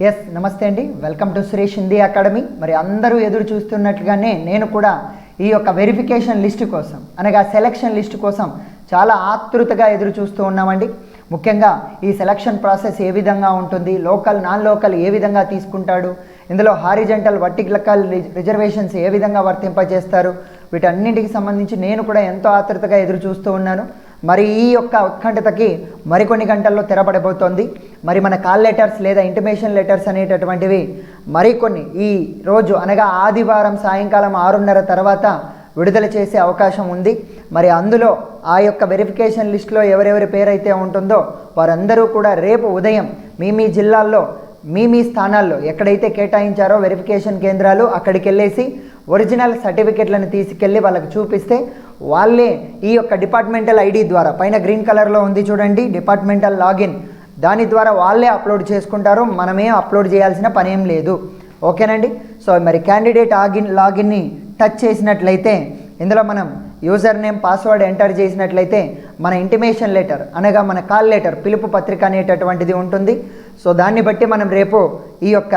Yes నమస్తే అండి. Welcome to Suresh Hindi academy మరి అందరూ ఎదురు చూస్తున్నట్లుగానే నేను కూడా ఈ యొక్క వెరిఫికేషన్ లిస్ట్ కోసం అనగా సెలక్షన్ లిస్ట్ కోసం చాలా ఆతృతగా ఎదురు చూస్తూ ఉన్నామండి. ముఖ్యంగా ఈ సెలక్షన్ ప్రాసెస్ ఏ విధంగా ఉంటుంది లోకల్ నాన్ లోకల్ ఏ విధంగా తీసుకుంటాడు ఇందులో హారిజెంటల్ వర్టికల్ రిజర్వేషన్స్ ఏ విధంగా వర్తింపజేస్తారు వీటన్నింటికి సంబంధించి నేను కూడా ఎంతో ఆతృతగా ఎదురు చూస్తూ ఉన్నాను. మరి ఈ యొక్క ఉత్కంఠతకి మరికొన్ని గంటల్లో తెరపడబోతోంది. మరి మన కాల్ లెటర్స్ లేదా ఇంటిమేషన్ లెటర్స్ అనేటటువంటివి మరికొన్ని ఈ రోజు అనగా ఆదివారం సాయంకాలం ఆరున్నర తర్వాత విడుదల చేసే అవకాశం ఉంది. మరి అందులో ఆ యొక్క వెరిఫికేషన్ లిస్ట్లో ఎవరెవరి పేరైతే ఉంటుందో వారందరూ కూడా రేపు ఉదయం మీ మీ జిల్లాల్లో మీ మీ స్థానాల్లో ఎక్కడైతే కేటాయించారో వెరిఫికేషన్ కేంద్రాలు అక్కడికి వెళ్ళేసి ఒరిజినల్ సర్టిఫికెట్లను తీసుకెళ్ళి వాళ్ళకి చూపిస్తే వాళ్ళే ఈ యొక్క డిపార్ట్మెంటల్ ఐడి ద్వారా పైన గ్రీన్ కలర్లో ఉంది చూడండి డిపార్ట్మెంటల్ లాగిన్. దాని ద్వారా వాళ్ళే అప్లోడ్ చేసుకుంటారు మనమే అప్లోడ్ చేయాల్సిన పనేం లేదు. ఓకేనండి? సో మరి క్యాండిడేట్ ఆగిన్ లాగిన్ని టచ్ చేసినట్లయితే ఇందులో మనం యూజర్ నేమ్ పాస్వర్డ్ ఎంటర్ చేసినట్లయితే మన ఇంటిమేషన్ లెటర్ అనగా మన కాల్ లెటర్ పిలుపు పత్రిక అనేటటువంటిది ఉంటుంది. సో దాన్ని బట్టి మనం రేపు ఈ యొక్క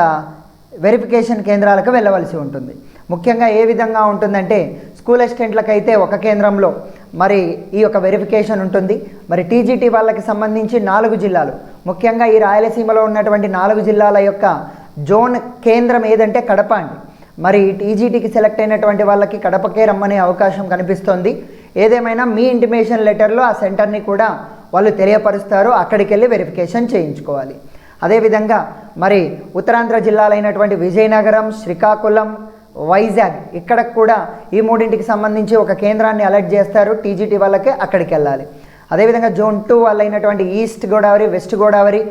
వెరిఫికేషన్ కేంద్రాలకు వెళ్ళవలసి ఉంటుంది. ముఖ్యంగా ఏ విధంగా ఉంటుందంటే స్కూల్ అసిస్టెంట్లకు అయితే ఒక కేంద్రంలో మరి ఈ యొక్క వెరిఫికేషన్ ఉంటుంది. మరి టీజీటీ వాళ్ళకి సంబంధించి నాలుగు జిల్లాలు. ముఖ్యంగా ఈ రాయలసీమలో ఉన్నటువంటి నాలుగు జిల్లాల యొక్క జోన్ కేంద్రం ఏదంటే కడప అండి. మరి టీజీటీకి సెలెక్ట్ అయినటువంటి వాళ్ళకి కడపకే రమ్మనే అవకాశం కనిపిస్తోంది. ఏదేమైనా మీ ఇంటిమేషన్ లెటర్లో ఆ సెంటర్ని కూడా వాళ్ళు తెలియపరుస్తారు. అక్కడికి వెళ్ళి వెరిఫికేషన్ చేయించుకోవాలి. అదేవిధంగా మరి ఉత్తరాంధ్ర జిల్లాలైనటువంటి విజయనగరం శ్రీకాకుళం వైజాగ్. ఇక్కడ కూడా ఈ మూడింటికి సంబంధించి ఒక కేంద్రాన్ని అలర్ట్ చేస్తారు. టీజీటీ వాళ్ళకి అక్కడికి వెళ్ళాలి. అదేవిధంగా జోన్ టూ వాళ్ళైనటువంటి ఈస్ట్ గోదావరి వెస్ట్ గోదావరి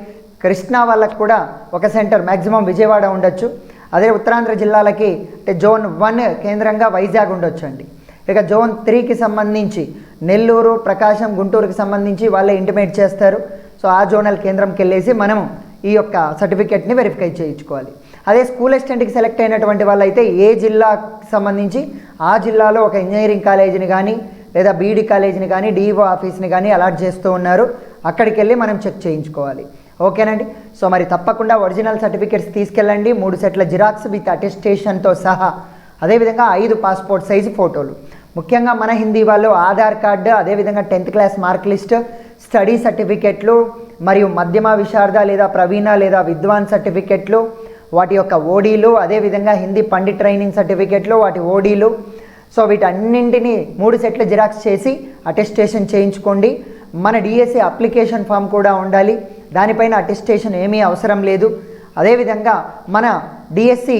కృష్ణా వాళ్ళకు కూడా ఒక సెంటర్ మ్యాక్సిమం విజయవాడ ఉండొచ్చు. అదే ఉత్తరాంధ్ర జిల్లాలకి అంటే జోన్ వన్ కేంద్రంగా వైజాగ్ ఉండొచ్చు అండి. ఇక జోన్ త్రీకి సంబంధించి నెల్లూరు ప్రకాశం గుంటూరుకి సంబంధించి వాళ్ళే ఇంటిమేట్ చేస్తారు. సో ఆ జోనల్ కేంద్రంకి వెళ్ళేసి మనం ఈ యొక్క సర్టిఫికేట్ని వెరిఫై చేయించుకోవాలి. అదే స్కూల్ అసిస్టెంట్కి సెలెక్ట్ అయినటువంటి వాళ్ళైతే ఏ జిల్లాకి సంబంధించి ఆ జిల్లాలో ఒక ఇంజనీరింగ్ కాలేజీని కానీ లేదా బీఈడి కాలేజీని కానీ డిఈఓ ఆఫీస్ని కానీ అలాట్ చేస్తూ ఉన్నారు. అక్కడికి వెళ్ళి మనం చెక్ చేయించుకోవాలి. ఓకేనండి? సో మరి తప్పకుండా ఒరిజినల్ సర్టిఫికేట్స్ తీసుకెళ్ళండి. మూడు సెట్ల జిరాక్స్ విత్ అటెస్టేషన్తో సహా. అదేవిధంగా ఐదు పాస్పోర్ట్ సైజు ఫోటోలు. ముఖ్యంగా మన హిందీ వాళ్ళు ఆధార్ కార్డు అదేవిధంగా tenth class mark list study సర్టిఫికెట్లు మరియు మధ్యమ విశారద లేదా ప్రవీణ లేదా విద్వాన్ సర్టిఫికెట్లు వాటి యొక్క ఓడీలు అదేవిధంగా హిందీ పండిట్ ట్రైనింగ్ సర్టిఫికెట్లు వాటి ఓడీలు. సో వీటన్నింటినీ మూడు సెట్ల జిరాక్స్ చేసి అటెస్టేషన్ చేయించుకోండి. మన డిఎస్సి అప్లికేషన్ ఫామ్ కూడా ఉండాలి. దానిపైన అటెస్టేషన్ ఏమీ అవసరం లేదు. అదేవిధంగా మన డిఎస్సి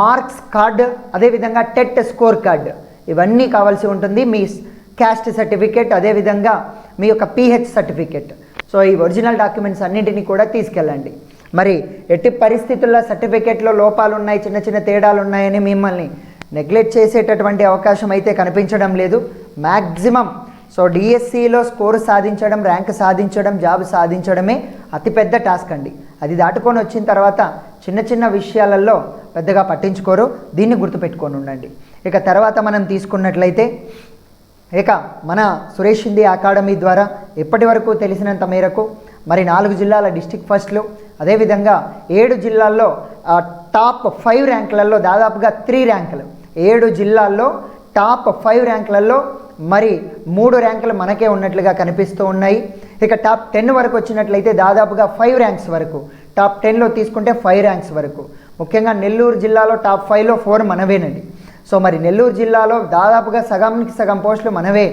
మార్క్స్ కార్డు అదేవిధంగా టెట్ స్కోర్ కార్డ్ ఇవన్నీ కావాల్సి ఉంటుంది. మీ క్యాస్ట్ సర్టిఫికేట్ అదేవిధంగా మీ యొక్క పిహెచ్ సర్టిఫికేట్. సో ఈ ఒరిజినల్ డాక్యుమెంట్స్ అన్నింటినీ కూడా తీసుకెళ్ళండి. మరి ఎట్టి పరిస్థితుల్లో సర్టిఫికేట్లో లోపాలు ఉన్నాయి చిన్న చిన్న తేడాలు ఉన్నాయని మిమ్మల్ని నెగ్లెక్ట్ చేసేటటువంటి అవకాశం అయితే కనిపించడం లేదు. మ్యాక్సిమం సో డిఎస్సిలో స్కోర్ సాధించడం ర్యాంక్ సాధించడం జాబ్ సాధించడమే అతిపెద్ద టాస్క్ అండి. అది దాటుకొని వచ్చిన తర్వాత చిన్న చిన్న విషయాలలో పెద్దగా పట్టించుకోరు. దీన్ని గుర్తుపెట్టుకొని ఉండండి. ఇక తర్వాత మనం తీసుకున్నట్లయితే ఇక మన సురేష్ హిందీ అకాడమీ ద్వారా ఇప్పటి వరకు తెలిసినంత మేరకు మరి నాలుగు జిల్లాల డిస్టిక్ ఫస్ట్లు అదేవిధంగా ఏడు జిల్లాల్లో టాప్ ఫైవ్ ర్యాంకులలో దాదాపుగా త్రీ ర్యాంకులు. ఏడు జిల్లాల్లో టాప్ ఫైవ్ ర్యాంకులలో మరి మూడు ర్యాంకులు మనకే ఉన్నట్లుగా కనిపిస్తూ ఉన్నాయి. ఇక టాప్ టెన్ వరకు వచ్చినట్లయితే దాదాపుగా ఫైవ్ ర్యాంక్స్ వరకు టాప్ టెన్లో తీసుకుంటే ఫైవ్ ర్యాంక్స్ వరకు. ముఖ్యంగా నెల్లూరు జిల్లాలో టాప్ ఫైవ్లో ఫోర్ మనవేనండి. సో మరి నెల్లూరు జిల్లాలో దాదాపుగా సగంకి సగం పోస్టులు మనవే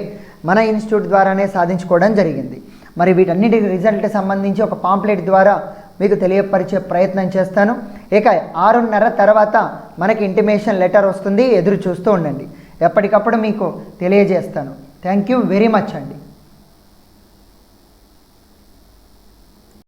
మన ఇన్స్టిట్యూట్ ద్వారానే సాధించుకోవడం జరిగింది. మరి వీటన్నిటి రిజల్ట్ సంబంధించి ఒక పాంప్లెట్ ద్వారా మీకు తెలియపరిచే ప్రయత్నం చేస్తాను. ఇక ఆరున్నర తర్వాత మనకి ఇంటిమేషన్ లెటర్ వస్తుంది. ఎదురు చూస్తూ ఉండండి. ఎప్పటికప్పుడు మీకు తెలియజేస్తాను. థ్యాంక్ యూ వెరీ మచ్ అండి.